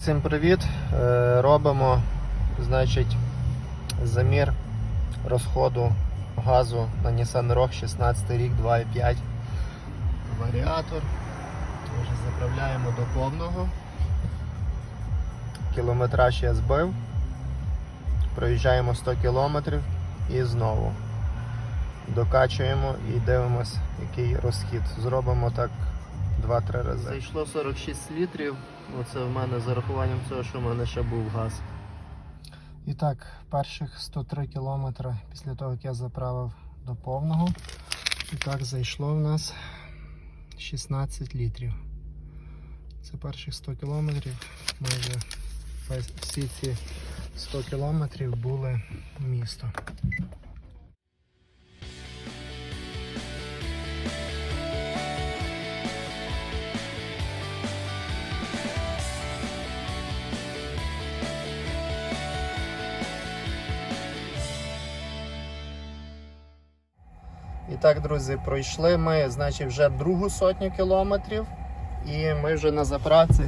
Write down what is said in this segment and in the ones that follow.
Всім привіт! Е, Робимо значить, замір розходу газу на Nissan Rogue 16 рік 2.5 варіатор. Вже заправляємо до повного. Кілометраж я збив. Проїжджаємо 100 кілометрів і знову. Докачуємо і дивимось, який розхід. Зробимо так 2-3 рази. Зайшло 46 літрів. Оце в мене з зарахуванням цього, що в мене ще був газ. І так, перших 103 кілометри після того, як я заправив до повного. І так зайшло в нас 16 літрів. Це перших 100 кілометрів. Майже всі ці 100 кілометрів були місто. І так, друзі, пройшли ми, значить, вже другу сотню кілометрів. І ми вже на заправці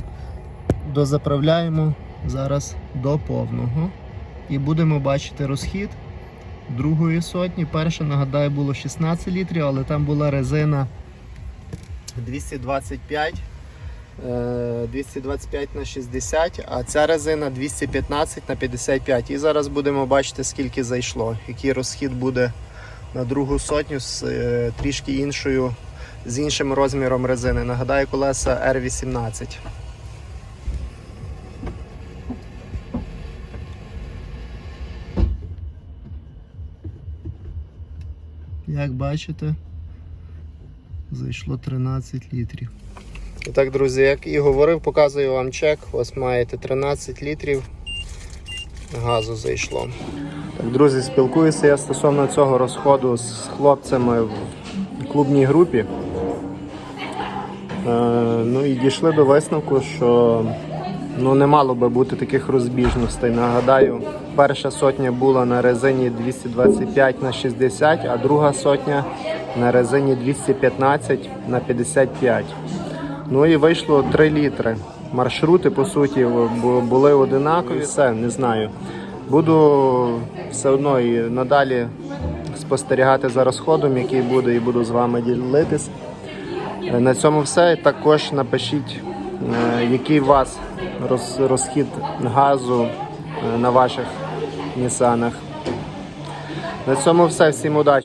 дозаправляємо зараз до повного. І будемо бачити розхід другої сотні. Перша, нагадаю, було 16 літрів, але там була резина 225. е, 225 на 60, а ця резина 215 на 55. І зараз будемо бачити, скільки зайшло, який розхід буде на другу сотню з е, трішки іншою, з іншим розміром резини. Нагадаю, колеса R18. Як бачите, зайшло 13 літрів. І так, друзі, як і говорив, показую вам чек. Ось маєте 13 літрів газу зайшло. Так, друзі, спілкуюся я стосовно цього розходу з хлопцями в клубній групі. Е, ну і дійшли до висновку, що ну, не мало би бути таких розбіжностей. Нагадаю, перша сотня була на резині 225 на 60, а друга сотня на резині 215 на 55. Ну і вийшло 3 літри. Маршрути, по суті, бу- були одинакові. Все, не знаю. Буду все одно і надалі спостерігати за розходом, який буде, і буду з вами ділитись. Е, На цьому все. Також напишіть, е, який у вас розхід газу е, на ваших Нісанах. На цьому все. Всім удачі!